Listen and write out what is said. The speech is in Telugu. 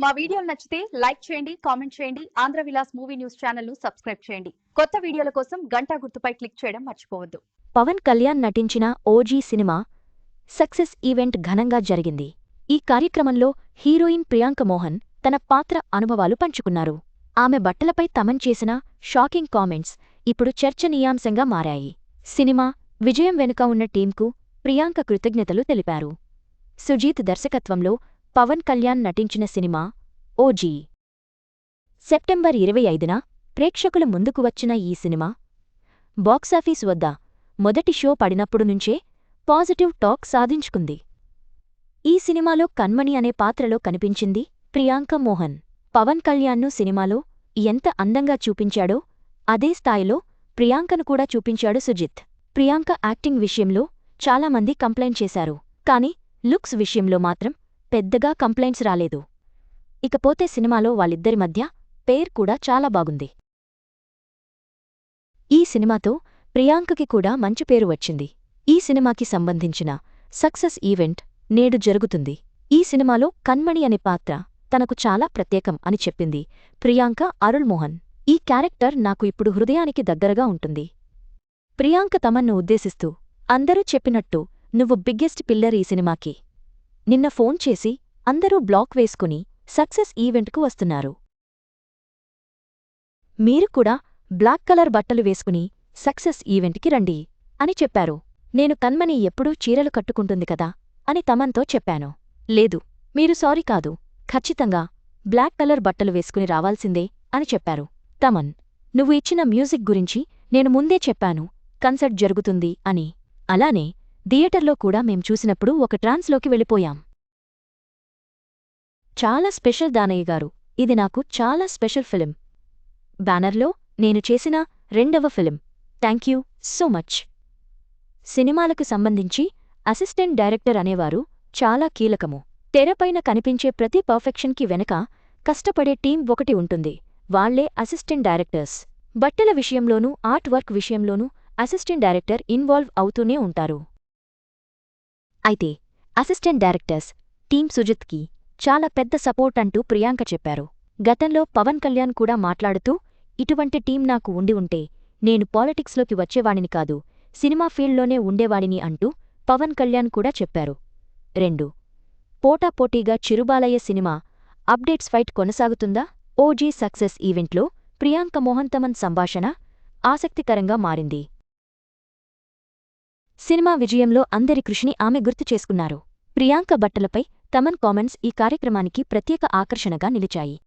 మా వీడియోలు నచ్చితే లైక్ చేయండి కామెంట్ చేయండి ఆంధ్ర విలాస్ మూవీ న్యూస్ ఛానల్ను సబ్స్క్రైబ్ చేయండి. కొత్త వీడియోల కోసం గంటా గుర్తుపై క్లిక్ చేయడం మర్చిపోవద్దు. పవన్ కళ్యాణ్ నటించిన ఓజీ సినిమా సక్సెస్ ఈవెంట్ ఘనంగా జరిగింది. ఈ కార్యక్రమంలో హీరోయిన్ ప్రియాంక మోహన్ తన పాత్ర అనుభవాలు పంచుకున్నారు. ఆమె బట్టలపై తమన్ చేసిన షాకింగ్ కామెంట్స్ ఇప్పుడు చర్చనీయాంశంగా మారాయి. సినిమా విజయం వెనుక ఉన్న టీంకు ప్రియాంక కృతజ్ఞతలు తెలిపారు. సుజీత్ దర్శకత్వంలో పవన్ కళ్యాణ్ నటించిన సినిమా ఓజీ. సెప్టెంబర్ ఇరవై ఐదున ప్రేక్షకుల ముందుకు వచ్చిన ఈ సినిమా బాక్సాఫీస్ వద్ద మొదటి షో పడినప్పుడు నుంచే పాజిటివ్ టాక్ సాధించుకుంది. ఈ సినిమాలో కన్మణి అనే పాత్రలో కనిపించింది ప్రియాంక మోహన్. పవన్ కళ్యాణ్ను సినిమాలో ఎంత అందంగా చూపించాడో అదే స్థాయిలో ప్రియాంకను కూడా చూపించాడు సుజిత్. ప్రియాంక యాక్టింగ్ విషయంలో చాలామంది కంప్లైంట్ చేశారు. కాని లుక్స్ విషయంలో మాత్రం పెద్దగా కంప్లైంట్స్ రాలేదు. ఇకపోతే సినిమాలో వాళ్ళిద్దరి మధ్య పేర్ కూడా చాలా బాగుంది. ఈ సినిమాతో ప్రియాంకకి కూడా మంచి పేరు వచ్చింది. ఈ సినిమాకి సంబంధించిన సక్సెస్ ఈవెంట్ నేడు జరుగుతుంది. ఈ సినిమాలో కన్మణి అనే పాత్ర తనకు చాలా ప్రత్యేకం అని చెప్పింది ప్రియాంక అరుళ్ మోహన్. ఈ క్యారెక్టర్ నాకు ఇప్పుడు హృదయానికి దగ్గరగా ఉంటుంది. ప్రియాంక తమన్ను ఉద్దేశిస్తూ అందరూ చెప్పినట్టు నువ్వు బిగ్గెస్ట్ పిల్లర్ ఈ సినిమాకి. నిన్న ఫోన్ చేసి అందరూ బ్లాక్ వేసుకుని సక్సెస్ ఈవెంట్కు వస్తున్నారు. మీరు కూడా బ్లాక్ కలర్ బట్టలు వేసుకుని సక్సెస్ ఈవెంట్కి రండి అని చెప్పారు. నేను కన్మని ఎప్పుడూ చీరలు కట్టుకుంటుంది కదా అని తమన్తో చెప్పాను. లేదు మీరు సారీ కాదు ఖచ్చితంగా బ్లాక్ కలర్ బట్టలు వేసుకుని రావాల్సిందే అని చెప్పారు. తమన్ నువ్వు ఇచ్చిన మ్యూజిక్ గురించి నేను ముందే చెప్పాను కన్సర్ట్ జరుగుతుంది అని. అలానే థియేటర్లో కూడా మేం చూసినప్పుడు ఒక ట్రాన్స్లోకి వెళ్ళిపోయాం. చాలా స్పెషల్ దానయ్య గారు. ఇది నాకు చాలా స్పెషల్ ఫిలిం. బ్యానర్లో నేను చేసిన రెండవ ఫిలిం. Thank you so much. సినిమాలకు సంబంధించి అసిస్టెంట్ డైరెక్టర్ అనేవారు చాలా కీలకము. తెరపైన కనిపించే ప్రతి పర్ఫెక్షన్కి వెనక కష్టపడే టీం ఒకటి ఉంటుంది. వాళ్ళే అసిస్టెంట్ డైరెక్టర్స్. బట్టల విషయంలోనూ ఆర్ట్ వర్క్ విషయంలోనూ అసిస్టెంట్ డైరెక్టర్ ఇన్వాల్వ్ అవుతూనే ఉంటారు. అయితే అసిస్టెంట్ డైరెక్టర్స్ టీం సుజిత్కి చాలా పెద్ద సపోర్ట్ అంటూ ప్రియాంక చెప్పారు. గతంలో పవన్ కళ్యాణ్ కూడా మాట్లాడుతూ ఇటువంటి టీం నాకు ఉండి ఉంటే నేను పాలిటిక్స్లోకి వచ్చేవాడిని కాదు సినిమా ఫీల్డ్లోనే ఉండేవాడిని అంటూ పవన్ కళ్యాణ్ కూడా చెప్పారు. రెండు పోటాపోటీగా చిరుబాలయ్య సినిమా అప్డేట్స్ ఫైట్ కొనసాగుతుందా? ఓజీ సక్సెస్ ఈవెంట్లో ప్రియాంక మోహన్ తమన్ సంభాషణ ఆసక్తికరంగా మారింది. సినిమా విజయంలో అందరి కృషిని ఆమె గుర్తు చేసుకున్నారు. ప్రియాంక బట్టలపై తమన్ కామెంట్స్ ఈ కార్యక్రమానికి ప్రత్యేక ఆకర్షణగా నిలిచాయి.